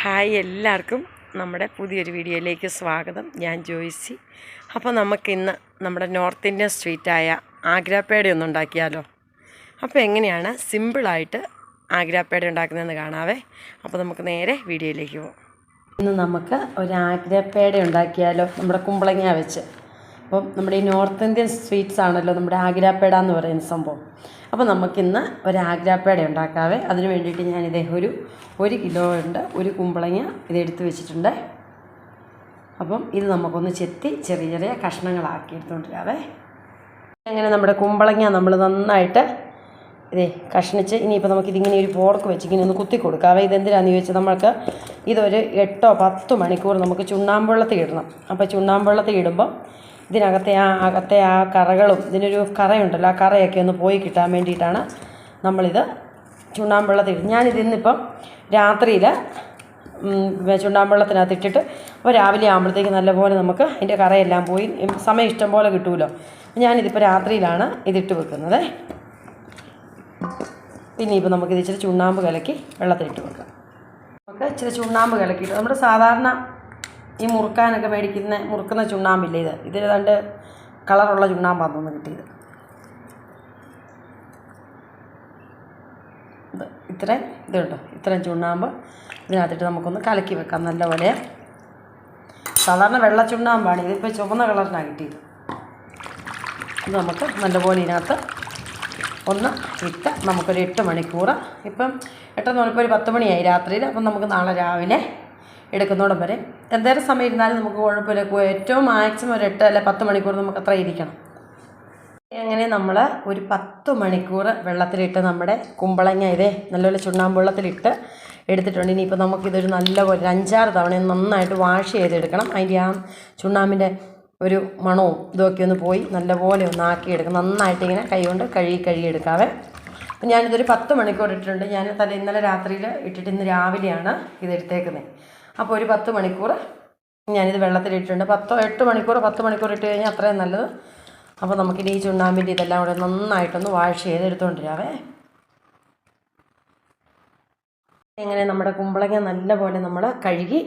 Hi എല്ലാവർക്കും നമ്മുടെ പുതിയൊരു വീഡിയോയിലേക്ക് സ്വാഗതം. ഞാൻ ജോയിസി. അപ്പോൾ നമുക്കിന്ന് നമ്മുടെ നോർത്ത് ഇന്ത്യൻ സ്ട്രീറ്റായ ആഗ്രാപ്പേട ഒന്ന് ഉണ്ടാക്കിയാലോ? അപ്പോൾ എങ്ങനെയാണ് സിമ്പിളായിട്ട് ആഗ്രാപ്പേട ഉണ്ടാക്കുന്നതെന്ന് കാണാവേ? അപ്പോൾ നമുക്ക് നേരെ വീഡിയോയിലേക്ക് പോകാം ഇന്ന് നമുക്ക് ഒരു ആഗ്രാപ്പേട ഉണ്ടാക്കിയാലോ? നമ്മുടെ കുമ്പളങ്ങ വെച്ച്. അപ്പം നമ്മുടെ ഈ നോർത്ത് ഇന്ത്യൻ സ്വീറ്റ്സ് ആണല്ലോ നമ്മുടെ ആഗ്രാപ്പേട എന്ന് പറയുന്ന സംഭവം. അപ്പോൾ നമുക്കിന്ന് ഒരു ആഗ്രാപ്പേട ഉണ്ടാക്കാവേ. അതിന് വേണ്ടിയിട്ട് ഞാൻ ഇതേ ഒരു ഒരു കിലോ ഉണ്ട് ഒരു കുമ്പളങ്ങ ഇതെടുത്ത് വെച്ചിട്ടുണ്ട്. അപ്പം ഇത് നമുക്കൊന്ന് ചെത്തി ചെറിയ ചെറിയ കഷ്ണങ്ങളാക്കി എടുത്തുകൊണ്ടിരാവേ അങ്ങനെ നമ്മുടെ കുമ്പളങ്ങ നമ്മൾ നന്നായിട്ട് ഇതേ കഷ്ണിച്ച് ഇനിയിപ്പോൾ നമുക്കിതിങ്ങനെ ഒരു പോർക്ക് വെച്ച് ഇങ്ങനെ ഒന്ന് കുത്തി കൊടുക്കാവേ. ഇതെന്തിനാണെന്ന് ചോദിച്ചാൽ നമ്മൾക്ക് ഇതൊരു എട്ടോ പത്തോ മണിക്കൂർ നമുക്ക് ചുണ്ണാമ്പുള്ളത്തിൽ ഇടണം. അപ്പോൾ ചുണ്ണാമ്പുള്ളത്തിൽ ഇടുമ്പോൾ ഇതിനകത്തെ ആ അകത്തെ ആ കറകളും ഇതിനൊരു കറയുണ്ടല്ലോ ആ കറയൊക്കെ ഒന്ന് പോയി കിട്ടാൻ വേണ്ടിയിട്ടാണ് നമ്മളിത് ചുണ്ണാമ്പുള്ളത്തിൽ ഞാനിതിന്നിപ്പം രാത്രിയിൽ ചുണ്ണാമ്പുള്ളത്തിനകത്ത് ഇട്ടിട്ട് അപ്പോൾ രാവിലെ ആകുമ്പോഴത്തേക്ക് നല്ലപോലെ നമുക്ക് അതിന്റെ കറയെല്ലാം പോയി സമയം ഇഷ്ടം പോലെ കിട്ടുമല്ലോ ഞാനിതിപ്പോൾ രാത്രിയിലാണ് ഇതിട്ട് വെക്കുന്നത്. പിന്നെ ഇപ്പോൾ നമുക്കിത് ഇച്ചിരി ചുണ്ണാമ്പ് കലക്കി വെള്ളത്തിലിട്ട് വെക്കാം. നമുക്ക് ഇച്ചിരി ചുണ്ണാമ്പ് കലക്കിയിട്ട് നമ്മുടെ സാധാരണ ഈ മുറുക്കാനൊക്കെ മേടിക്കുന്ന മുറുക്കുന്ന ചുണ്ണാമ്പില്ലേ ഇത്? ഇതിൽ രണ്ട് കളറുള്ള ചുണ്ണാമ്പാണ് തോന്നുന്നു കിട്ടിയത്. ഇത് ഇത്രയും ഇതുണ്ടോ ഇത്രയും ചുണ്ണാമ്പ് ഇതിനകത്തിട്ട് നമുക്കൊന്ന് കലക്കി വെക്കാം നല്ലപോലെ. സാധാരണ വെള്ള ചുണ്ണാമ്പാണ്. ഇതിപ്പോൾ ചുവന്ന കളറിനാണ് കിട്ടിയത്. ഇത് നമുക്ക് നല്ലപോലെ ഇതിനകത്ത് ഒന്ന് ഇട്ട് നമുക്കൊരു എട്ട് മണിക്കൂർ ഇപ്പം എട്ടെന്ന് പറഞ്ഞപ്പോൾ ഒരു പത്ത് മണിയായി രാത്രിയിൽ. അപ്പം നമുക്ക് നാളെ രാവിലെ എടുക്കുന്നോടം വരെ എന്തേരം സമയം ഇരുന്നാലും നമുക്ക് കുഴപ്പമില്ല. ഏറ്റവും മാക്സിമം ഒരു എട്ട് അല്ലെ പത്ത് മണിക്കൂർ നമുക്ക് അത്ര ഇരിക്കണം. അങ്ങനെ നമ്മൾ ഒരു പത്ത് മണിക്കൂർ വെള്ളത്തിലിട്ട് നമ്മുടെ കുമ്പളങ്ങ ഇതേ നല്ലപോലെ ചുണ്ണാമ്പുള്ളത്തിലിട്ട് എടുത്തിട്ടുണ്ട്. ഇനിയിപ്പോൾ നമുക്കിതൊരു നല്ല പോലെ ഒരു അഞ്ചാറ് തവണ നന്നായിട്ട് വാഷ് ചെയ്തെടുക്കണം. അതിന്റെ ആ ചുണ്ണാമ്പിന്റെ ഒരു മണവും ഇതൊക്കെ ഒന്ന് പോയി നല്ലപോലെ ഒന്ന് ആക്കിയെടുക്കണം. നന്നായിട്ട് ഇങ്ങനെ കൈ കൊണ്ട് കഴുകി കഴുകിയെടുക്കാവേ അപ്പം ഞാനിതൊരു പത്ത് മണിക്കൂർ ഇട്ടിട്ടുണ്ട്. ഞാൻ തല ഇന്നലെ രാത്രിയിൽ ഇട്ടിട്ട് ഇന്ന് രാവിലെയാണ് ഇത് എടുത്തേക്കുന്നത് അപ്പോൾ ഒരു പത്ത് മണിക്കൂർ ഞാനിത് വെള്ളത്തിലിട്ടിട്ടുണ്ട്. പത്തോ എട്ട് മണിക്കൂർ പത്ത് മണിക്കൂർ ഇട്ട് കഴിഞ്ഞാൽ അത്രയും നല്ലത്. അപ്പോൾ നമുക്കിനി ഈ ചുണ്ണാമ്പിന്റെ ഇതെല്ലാം കൂടെ നന്നായിട്ടൊന്ന് വാഷ് ചെയ്ത് എടുത്തുകൊണ്ടിരാവേ എങ്ങനെ നമ്മുടെ കുമ്പളങ്ങ നല്ലപോലെ നമ്മൾ കഴുകി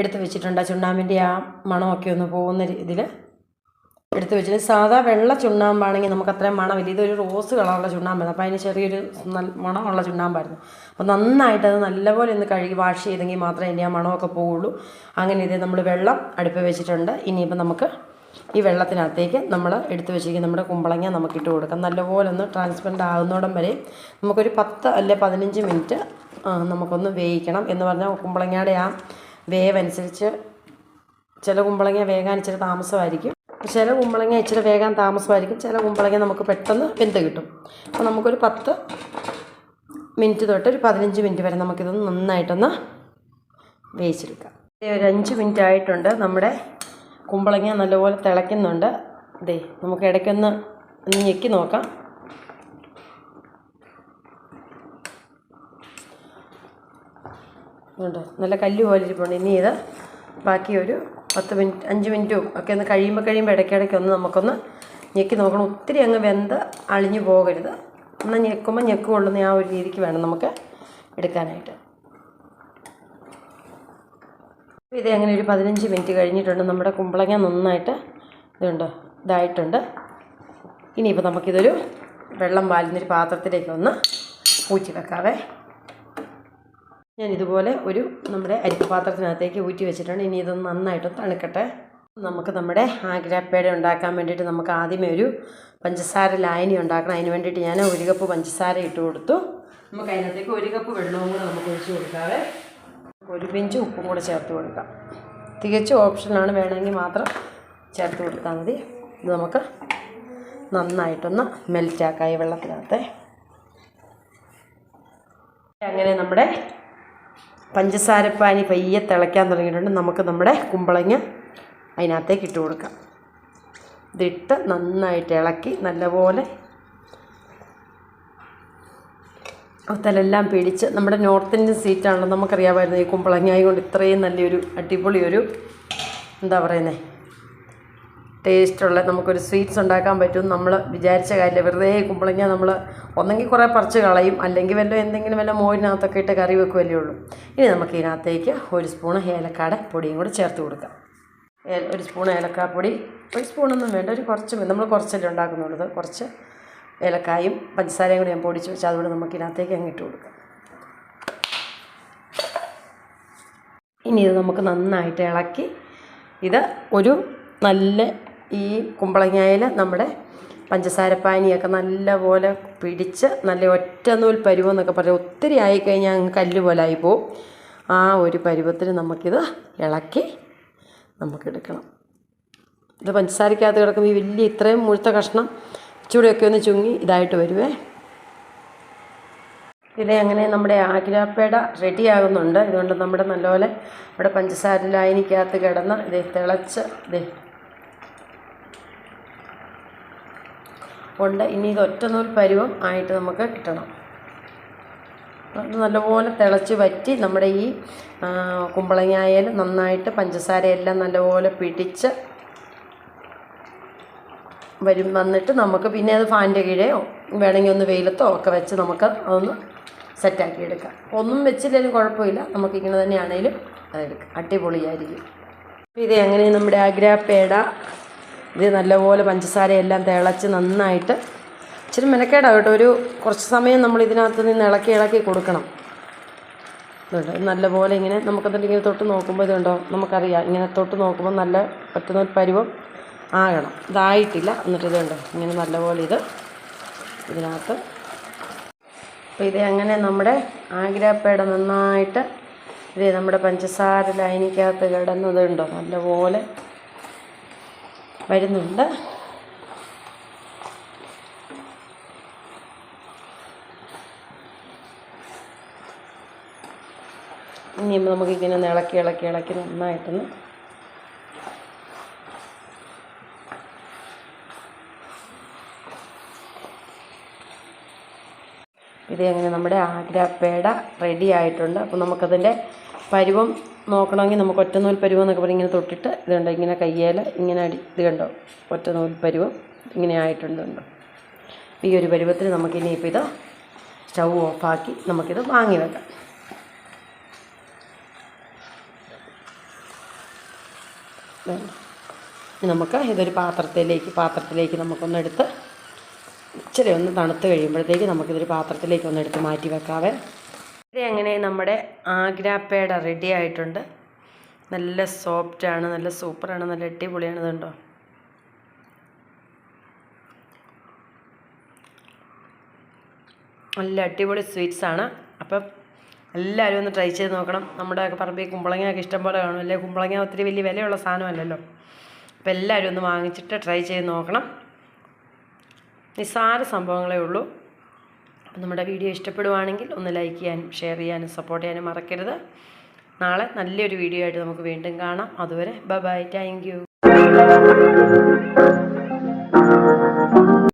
എടുത്ത് വെച്ചിട്ടുണ്ട്. ആ ചുണ്ണാമ്പിന്റെ ആ മണമൊക്കെ ഒന്ന് പോകുന്ന ഇതിൽ എടുത്ത് വെച്ചിട്ട് സാധാ വെള്ള ചുണ്ണാമ്പാണെങ്കിൽ നമുക്ക് അത്രയും മണമില്ല ഇതൊരു റോസ് കളറുള്ള ചുണ്ണാമ്പായിരുന്നു. അപ്പോൾ അതിന് ചെറിയൊരു നല്ല മണമുള്ള ചുണ്ണാമ്പായിരുന്നു. അപ്പോൾ നന്നായിട്ട് അത് നല്ലപോലെ ഒന്ന് കഴുകി വാഷ് ചെയ്തെങ്കിൽ മാത്രമേ ഇനി ആ മണമൊക്കെ പോവുള്ളൂ. അങ്ങനെ ഇത് നമ്മൾ വെള്ളം അടുപ്പ് വെച്ചിട്ടുണ്ട്. ഇനിയിപ്പോൾ നമുക്ക് ഈ വെള്ളത്തിനകത്തേക്ക് നമ്മൾ എടുത്ത് വെച്ചിരിക്കുന്ന നമ്മുടെ കുമ്പളങ്ങ നമുക്ക് ഇട്ട് കൊടുക്കാം. നല്ലപോലെ ഒന്ന് ട്രാൻസ്പെറന്റ് ആകുന്നോടം വരെ നമുക്കൊരു പത്ത് അല്ലെ പതിനഞ്ച് മിനിറ്റ് നമുക്കൊന്ന് വേവിക്കണം എന്ന് പറഞ്ഞാൽ കുമ്പളങ്ങയുടെ ആ വേവനുസരിച്ച് ചില കുമ്പളങ്ങ വേകാൻ ഇച്ചിരി താമസമായിരിക്കും. ചില കുമ്പളങ്ങ ഇച്ചിരി വേഗം താമസമായിരിക്കും. ചില കുമ്പളങ്ങ നമുക്ക് പെട്ടെന്ന് വെന്ത് കിട്ടും. അപ്പോൾ നമുക്കൊരു പത്ത് മിനിറ്റ് തൊട്ട് ഒരു പതിനഞ്ച് മിനിറ്റ് വരെ നമുക്കിതൊന്ന് നന്നായിട്ടൊന്ന് വേവിച്ചെടുക്കാം. ഒരു അഞ്ച് മിനിറ്റ് ആയിട്ടുണ്ട്. നമ്മുടെ കുമ്പളങ്ങ നല്ലപോലെ തിളയ്ക്കുന്നുണ്ട്. ഇതേ നമുക്ക് ഇടയ്ക്കൊന്ന് ഒന്ന് ഞെക്കി നോക്കാം. ഉണ്ട് നല്ല കല്ല് പോലെ ഇരിപ്പുണ്ട്. ഇനി ഇത് ബാക്കി ഒരു പത്ത് മിനിറ്റ് അഞ്ച് മിനിറ്റും ഒക്കെ ഒന്ന് കഴിയുമ്പോൾ കഴിയുമ്പോൾ ഇടയ്ക്കിടയ്ക്ക് ഒന്ന് നമുക്കൊന്ന് ഞെക്കി നോക്കണം. ഒത്തിരി അങ്ങ് വെന്ത് അളിഞ്ഞു പോകരുത്. എന്നാൽ ഞെക്കുമ്പോൾ ഞെക്ക് കൊള്ളുന്ന ആ ഒരു രീതിക്ക് വേണം നമുക്ക് എടുക്കാനായിട്ട്. ഇത് അങ്ങനെ ഒരു പതിനഞ്ച് മിനിറ്റ് കഴിഞ്ഞിട്ടുണ്ട്. നമ്മുടെ കുമ്പളങ്ങ നന്നായിട്ട് ഇതുണ്ട് ഇതായിട്ടുണ്ട്. ഇനിയിപ്പോൾ നമുക്കിതൊരു വെള്ളം വാലുന്നൊരു പാത്രത്തിലേക്ക് ഒന്ന് പൂച്ചി വെക്കാവേ. ഞാൻ ഇതുപോലെ ഒരു നമ്മുടെ അരിപ്പാത്രത്തിനകത്തേക്ക് ഊറ്റി വെച്ചിട്ടുണ്ട് ഇനി ഇതൊന്ന് നന്നായിട്ട് തണുക്കട്ടെ. നമുക്ക് നമ്മുടെ ആഗ്രാപ്പേട ഉണ്ടാക്കാൻ വേണ്ടിയിട്ട് നമുക്ക് ആദ്യമേ ഒരു പഞ്ചസാര ലായനി ഉണ്ടാക്കണം. അതിന് വേണ്ടിയിട്ട് ഞാൻ ഒരു കപ്പ് പഞ്ചസാര ഇട്ട് കൊടുത്തു. നമുക്ക് അതിനകത്തേക്ക് ഒരു കപ്പ് വെള്ളവും കൂടെ നമുക്ക് ഒഴിച്ച് കൊടുക്കാവേ. ഒരു പിഞ്ച് ഉപ്പും കൂടെ ചേർത്ത് കൊടുക്കാം. തികച്ചും ഓപ്ഷനാണ്. വേണമെങ്കിൽ മാത്രം ചേർത്ത് കൊടുത്താൽ മതി. ഇത് നമുക്ക് നന്നായിട്ടൊന്ന് മെൽറ്റാക്കാം ഈ വെള്ളത്തിനകത്തെ. അങ്ങനെ നമ്മുടെ പഞ്ചസാരപ്പാനി പയ്യെ തിളയ്ക്കാൻ തുടങ്ങിയിട്ടുണ്ട്. നമുക്ക് നമ്മുടെ കുമ്പളങ്ങ അതിനകത്തേക്ക് ഇട്ട് കൊടുക്കാം. ഇതിട്ട് നന്നായിട്ട് ഇളക്കി നല്ലപോലെ ഒത്തലെല്ലാം പിടിച്ച് നമ്മുടെ നോർത്ത് ഇന്ത്യൻ സീറ്റാണല്ലോ നമുക്കറിയാമായിരുന്നു ഈ കുമ്പളങ്ങായി കൊണ്ട് ഇത്രയും നല്ലൊരു അടിപൊളി ഒരു എന്താ പറയുന്നത് ടേസ്റ്റുള്ള നമുക്കൊരു സ്വീറ്റ്സ് ഉണ്ടാക്കാൻ പറ്റും നമ്മൾ വിചാരിച്ച കാര്യമില്ല. വെറുതെ കുമ്പളങ്ങ നമ്മൾ ഒന്നെങ്കിൽ കുറേ പറിച്ച് കളയും. അല്ലെങ്കിൽ വല്ല എന്തെങ്കിലും വല്ല മോരിനകത്തൊക്കെ ഇട്ട് കറി വെക്കുമല്ലേ ഉള്ളൂ. ഇനി നമുക്ക് ഇതിനകത്തേക്ക് ഒരു സ്പൂൺ ഏലക്കാടെ പൊടിയും കൂടെ ചേർത്ത് കൊടുക്കാം. ഒരു സ്പൂൺ ഏലക്കാപ്പൊടി ഒരു സ്പൂണൊന്നും വേണ്ട ഒരു കുറച്ച് നമ്മൾ കുറച്ചല്ലേ ഉണ്ടാക്കുന്നുള്ളത് കുറച്ച് ഏലക്കായും പഞ്ചസാരയും കൂടി ഞാൻ പൊടിച്ച് വെച്ച് അതുകൂടെ നമുക്ക് ഇതിനകത്തേക്ക് അങ്ങ് ഇട്ട് കൊടുക്കാം. ഇനി ഇത് നമുക്ക് നന്നായിട്ട് ഇളക്കി ഇത് ഒരു നല്ല ഈ കുമ്പളങ്ങയിൽ നമ്മുടെ പഞ്ചസാരപ്പാനിയൊക്കെ നല്ലപോലെ പിടിച്ച് നല്ല ഒറ്റ നൂൽ പരുവം എന്നൊക്കെ പറയും ഒത്തിരി ആയിക്കഴിഞ്ഞാൽ അങ്ങ് കല്ല് പോലെ ആയി പോവും. ആ ഒരു പരുവത്തിൽ നമുക്കിത് ഇളക്കി നമുക്കെടുക്കണം. ഇത് പഞ്ചസാരക്കകത്ത് കിടക്കുമ്പോൾ ഈ വലിയ ഇത്രയും മുഴുത്ത കഷ്ണം ഇച്ചിരിയൊക്കെ ഒന്ന് ചുങ്ങി ഇതായിട്ട് വരുവേ. ഇത് അങ്ങനെ നമ്മുടെ ആഗ്രാപ്പേട റെഡിയാകുന്നുണ്ട്. ഇതുകൊണ്ട് നമ്മുടെ നല്ലപോലെ ഇവിടെ പഞ്ചസാര ലായനിക്കകത്ത് കിടന്ന് ഇത് തിളച്ച് ഇത് ഉണ്ട്. ഇനി ഇത് ഒറ്റ നൂൽ പരുവം ആയിട്ട് നമുക്ക് കിട്ടണം. അത് നല്ലപോലെ തിളച്ച് വറ്റി നമ്മുടെ ഈ കുമ്പളങ്ങായാലും നന്നായിട്ട് പഞ്ചസാരയെല്ലാം നല്ലപോലെ പിടിച്ച് വരും വന്നിട്ട് നമുക്ക് പിന്നെ അത് ഫാന്റെ കീഴെയോ വേണമെങ്കിൽ ഒന്ന് വെയിലത്തോ ഒക്കെ വെച്ച് നമുക്ക് അതൊന്ന് സെറ്റാക്കി എടുക്കാം. ഒന്നും വെച്ചില്ലെങ്കിലും കുഴപ്പമില്ല. നമുക്കിങ്ങനെ തന്നെയാണേലും അതെടുക്കാം അടിപൊളിയായിരിക്കും. ഇത് അങ്ങനെ നമ്മുടെ ആഗ്രാപ്പേട ഇത് നല്ലപോലെ പഞ്ചസാരയെല്ലാം തിളച്ച് നന്നായിട്ട് ഇച്ചിരി മെനക്കേടാ കേട്ടോ ഒരു കുറച്ച് സമയം നമ്മൾ ഇതിനകത്ത് നിന്ന് ഇളക്കി ഇളക്കി കൊടുക്കണം. ഇതുണ്ട്. ഇത് നല്ലപോലെ ഇങ്ങനെ നമുക്കെന്നിട്ട് ഇങ്ങനെ തൊട്ട് നോക്കുമ്പോൾ ഇതുണ്ടോ? നമുക്കറിയാം. ഇങ്ങനെ തൊട്ട് നോക്കുമ്പോൾ നല്ല പറ്റുന്ന ഒരു പരുവം ആകണം. ഇതായിട്ടില്ല. എന്നിട്ട് ഇതുണ്ടോ. ഇങ്ങനെ നല്ലപോലെ ഇത് ഇതിനകത്ത്. അപ്പോൾ ഇത് അങ്ങനെ നമ്മുടെ ആഗ്രഹപ്പേട നന്നായിട്ട് ഇത് നമ്മുടെ പഞ്ചസാര ലൈനിക്കകത്ത് കിടന്നതുണ്ടോ നല്ലപോലെ വരുന്നുണ്ട്. ഇനി നമുക്കിങ്ങനെ ഒന്ന് ഇളക്കി ഇളക്കി ഇളക്കി നന്നായിട്ടൊന്ന് ഇത് അങ്ങനെ നമ്മുടെ ആഗ്ര ആഗ്രാപ്പേട റെഡി ആയിട്ടുണ്ട്. അപ്പോൾ നമുക്കതിന്റെ പരുവം നോക്കണമെങ്കിൽ നമുക്ക് ഒറ്റനൂൽ പരുവം എന്നൊക്കെ പറഞ്ഞ് ഇങ്ങനെ തൊട്ടിട്ട് ഇതുണ്ട് ഇങ്ങനെ കയ്യേൽ ഇങ്ങനെ അടി ഇത് കണ്ടോ? ഒറ്റനൂൽ പരുവം ഇങ്ങനെ ആയിട്ടുണ്ട് കണ്ടോ? ഈ ഒരു പരുവത്തിൽ നമുക്കിനിയിപ്പോൾ ഇത് സ്റ്റൗ ഓഫാക്കി നമുക്കിത് വാങ്ങി വെക്കാം. നമുക്ക് ഇതൊരു പാത്രത്തിലേക്ക് പാത്രത്തിലേക്ക് നമുക്കൊന്നെടുത്ത് ഇച്ചിരി ഒന്ന് തണുത്ത് കഴിയുമ്പോഴത്തേക്ക് നമുക്കിതൊരു പാത്രത്തിലേക്ക് ഒന്ന് എടുത്ത് മാറ്റി വെക്കാവേ. ഇത് അങ്ങനെ നമ്മുടെ ആഗ്രാപ്പേട റെഡി ആയിട്ടുണ്ട്. നല്ല സോഫ്റ്റാണ് നല്ല സൂപ്പറാണ് നല്ല അടിപൊളിയാണ് ഇതുണ്ടോ നല്ല അടിപൊളി സ്വീറ്റ്സ് ആണ്. അപ്പം എല്ലാവരും ഒന്ന് ട്രൈ ചെയ്ത് നോക്കണം. നമ്മുടെ പറമ്പിൽ കുമ്പളങ്ങയൊക്കെ ഇഷ്ടംപോലെ കാണും. അല്ലേ? കുമ്പളങ്ങ ഒത്തിരി വലിയ വിലയുള്ള സാധനമല്ലല്ലോ. അപ്പം എല്ലാവരും ഒന്ന് വാങ്ങിച്ചിട്ട് ട്രൈ ചെയ്ത് നോക്കണം. നിസ്സാര സംഭവങ്ങളേ ഉള്ളൂ. നമ്മുടെ വീഡിയോ ഇഷ്ടപ്പെടുവാണെങ്കിൽ ഒന്ന് ലൈക്ക് ചെയ്യാനും ഷെയർ ചെയ്യാനും സപ്പോർട്ട് ചെയ്യാനും മറക്കരുത്. നാളെ നല്ലൊരു വീഡിയോ ആയിട്ട് നമുക്ക് വീണ്ടും കാണാം. അതുവരെ ബൈ ബൈ. താങ്ക്